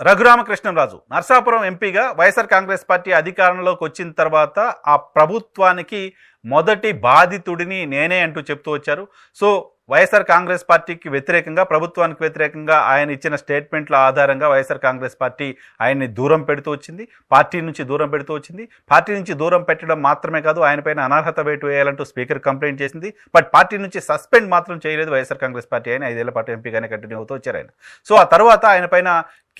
రఘురామకృష్ణరాజు నర్సాపురం ఎంపీగా వైఎస్ఆర్ కాంగ్రెస్ పార్టీ అధికారంలోకి వచ్చిన తర్వాత ఆ ప్రభుత్వానికి మొదటి బాధితుడిని నేనే అంటూ చెప్తూ వచ్చారు. సో వైఎస్ఆర్ కాంగ్రెస్ పార్టీకి వ్యతిరేకంగా ప్రభుత్వానికి వ్యతిరేకంగా ఆయన ఇచ్చిన స్టేట్మెంట్ల ఆధారంగా వైఎస్ఆర్ కాంగ్రెస్ పార్టీ ఆయన్ని దూరం పెడుతూ వచ్చింది. పార్టీ నుంచి దూరం పెడుతూ వచ్చింది. పార్టీ నుంచి దూరం పెట్టడం మాత్రమే కాదు ఆయనపైన అనర్హత వేటు వేయాలంటూ స్పీకర్ కంప్లైంట్ చేసింది. బట్ పార్టీ నుంచి సస్పెండ్ మాత్రం చేయలేదు వైఎస్ఆర్ కాంగ్రెస్ పార్టీ. ఆయన ఐదేళ్ళ పాటు ఎంపీగానే కంటిన్యూ అవుతూ వచ్చారు ఆయన. సో ఆ తర్వాత ఆయన పైన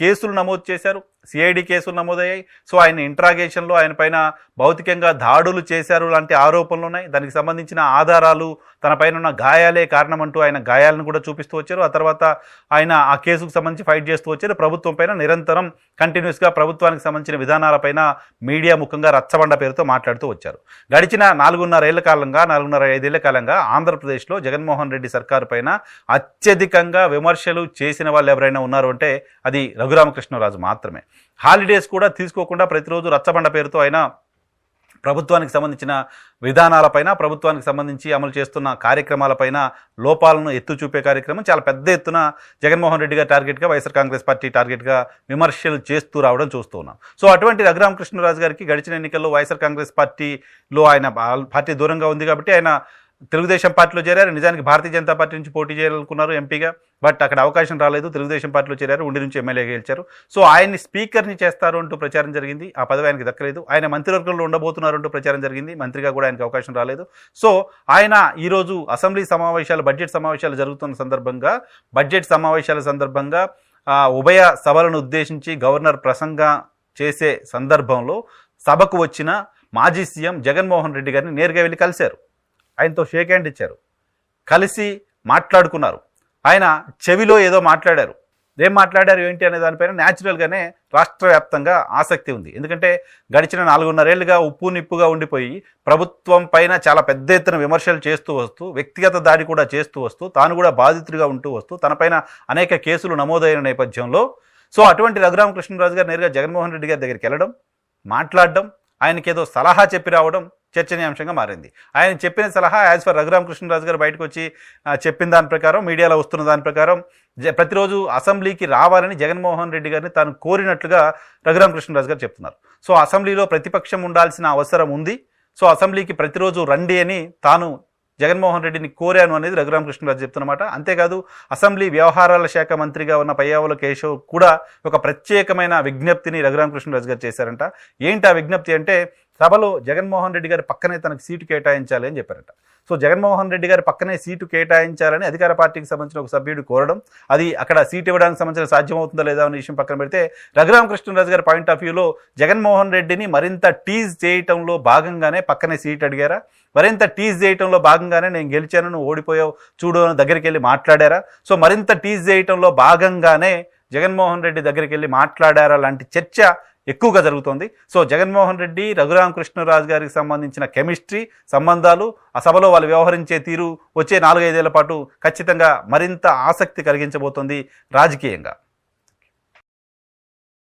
కేసులు నమోదు చేశారు. సిఐడి కేసులు నమోదయ్యాయి. సో ఆయన ఇంట్రాగేషన్లో ఆయన పైన భౌతికంగా దాడులు చేశారు లాంటి ఆరోపణలు ఉన్నాయి. దానికి సంబంధించిన ఆధారాలు తన పైన ఉన్న గాయాలే కారణం అంటూ ఆయన గాయాలను కూడా చూపిస్తూ వచ్చారు. ఆ తర్వాత ఆయన ఆ కేసుకు సంబంధించి ఫైట్ చేస్తూ వచ్చారు. ప్రభుత్వం పైన నిరంతరం కంటిన్యూస్గా ప్రభుత్వానికి సంబంధించిన విధానాలపైన మీడియా ముఖంగా రచ్చబండ పేరుతో మాట్లాడుతూ వచ్చారు. గడిచిన నాలుగున్నర ఏళ్ళ కాలంగా నాలుగున్నర ఐదేళ్ళ కాలంగా ఆంధ్రప్రదేశ్లో జగన్మోహన్ రెడ్డి సర్కారు పైన అత్యధికంగా విమర్శలు చేసిన వాళ్ళు ఎవరైనా ఉన్నారు అంటే అది రఘురామకృష్ణరాజు మాత్రమే. హాలిడేస్ కూడా తీసుకోకుండా ప్రతిరోజు రచ్చబండ పేరుతో ఆయన ప్రభుత్వానికి సంబంధించిన విధానాలపైన ప్రభుత్వానికి సంబంధించి అమలు చేస్తున్న కార్యక్రమాలపైన లోపాలను ఎత్తు చూపే కార్యక్రమం చాలా పెద్ద ఎత్తున జగన్మోహన్ రెడ్డి గారి టార్గెట్గా వైఎస్ఆర్ కాంగ్రెస్ పార్టీ టార్గెట్గా విమర్శలు చేస్తూ రావడం చూస్తూ ఉన్నాం. సో అటువంటి రఘురామకృష్ణరాజు గారికి గడిచిన ఎన్నికల్లో వైఎస్ఆర్ కాంగ్రెస్ పార్టీలో ఆయన పార్టీ దూరంగా ఉంది కాబట్టి ఆయన తెలుగుదేశం పార్టీలో చేరారు. నిజానికి భారతీయ జనతా పార్టీ నుంచి పోటీ చేయాలనుకున్నారు ఎంపీగా. బట్ అక్కడ అవకాశం రాలేదు. తెలుగుదేశం పార్టీలో చేరారు. ఉండి నుంచి ఎమ్మెల్యేగా గెలిచారు. సో ఆయన్ని స్పీకర్ని చేస్తారు అంటూ ప్రచారం జరిగింది. ఆ పదవి ఆయనకి దక్కలేదు. ఆయన మంత్రివర్గంలో ఉండబోతున్నారు అంటూ ప్రచారం జరిగింది. మంత్రిగా కూడా ఆయనకు అవకాశం రాలేదు. సో ఆయన ఈరోజు అసెంబ్లీ సమావేశాలు బడ్జెట్ సమావేశాలు జరుగుతున్న సందర్భంగా బడ్జెట్ సమావేశాల సందర్భంగా ఉభయ సభలను ఉద్దేశించి గవర్నర్ ప్రసంగం చేసే సందర్భంలో సభకు వచ్చిన మాజీ సీఎం జగన్మోహన్ రెడ్డి గారిని నేరుగా వెళ్ళి కలిశారు. ఆయనతో షేక్ హ్యాండ్ ఇచ్చారు. కలిసి మాట్లాడుకున్నారు. ఆయన చెవిలో ఏదో మాట్లాడారు. ఏం మాట్లాడారు ఏంటి అనే దానిపైన న్యాచురల్గానే రాష్ట్ర వ్యాప్తంగా ఆసక్తి ఉంది. ఎందుకంటే గడిచిన నాలుగున్నరేళ్ళుగా ఉప్పు నిప్పుగా ఉండిపోయి ప్రభుత్వం పైన చాలా పెద్ద ఎత్తున విమర్శలు చేస్తూ వస్తూ వ్యక్తిగత దాడి కూడా చేస్తూ వస్తూ తాను కూడా బాధితుడిగా ఉంటూ వస్తూ తనపైన అనేక కేసులు నమోదైన నేపథ్యంలో సో అటువంటి రఘురామకృష్ణరాజు గారు నేరుగా జగన్మోహన్ రెడ్డి గారి దగ్గరికి వెళ్ళడం మాట్లాడడం ఆయనకి ఏదో సలహా చెప్పి రావడం చర్చనీయాంశంగా మారింది. ఆయన చెప్పిన సలహా యాజ్ ఫర్ రఘురామకృష్ణరాజు గారు బయటకు వచ్చి చెప్పిన దాని ప్రకారం మీడియాలో వస్తున్న దాని ప్రకారం జ- ప్రతిరోజు అసెంబ్లీకి రావాలని జగన్మోహన్ రెడ్డి గారిని తాను కోరినట్లుగా రఘురామకృష్ణరాజు గారు చెప్తున్నారు. సో అసెంబ్లీలో ప్రతిపక్షం ఉండాల్సిన అవసరం ఉంది. సో అసెంబ్లీకి ప్రతిరోజు రండి అని తాను జగన్మోహన్ రెడ్డిని కోరాను అనేది రఘురామకృష్ణరాజు చెప్తున్నమాట. అంతేకాదు అసెంబ్లీ వ్యవహారాల శాఖ మంత్రిగా ఉన్న పయ్యావుల కేశవ్ కూడా ఒక ప్రత్యేకమైన విజ్ఞప్తిని రఘురామకృష్ణరాజు గారు చేశారంట. ఏంటి ఆ విజ్ఞప్తి అంటే సభలో జగన్మోహన్ రెడ్డి గారి పక్కనే తనకు సీటు కేటాయించాలి అని చెప్పారట. సో జగన్మోహన్ రెడ్డి గారి పక్కనే సీటు కేటాయించాలని అధికార పార్టీకి సంబంధించిన ఒక సభ్యుడు కోరడం అది అక్కడ సీట్ ఇవ్వడానికి సంబంధించిన సాధ్యమవుతుందా లేదా అనే విషయం పక్కన పెడితే రఘురామకృష్ణరాజు గారి పాయింట్ ఆఫ్ వ్యూలో జగన్మోహన్ రెడ్డిని మరింత టీజ్ చేయటంలో భాగంగానే పక్కనే సీట్ అడిగారా? మరింత టీజ్ చేయటంలో భాగంగానే నేను గెలిచాను నువ్వు ఓడిపోయావు చూడు అని దగ్గరికి వెళ్ళి మాట్లాడారా? సో మరింత టీజ్ చేయటంలో భాగంగానే జగన్మోహన్ రెడ్డి దగ్గరికి వెళ్ళి మాట్లాడారా? లాంటి చర్చ ఎక్కువగా జరుగుతోంది. సో జగన్మోహన్ రెడ్డి రఘురామకృష్ణరాజు గారికి సంబంధించిన కెమిస్ట్రీ సంబంధాలు ఆ సభలో వాళ్ళు వ్యవహరించే తీరు వచ్చే నాలుగైదేళ్ళ పాటు ఖచ్చితంగా మరింత ఆసక్తి కలిగించబోతోంది రాజకీయంగా.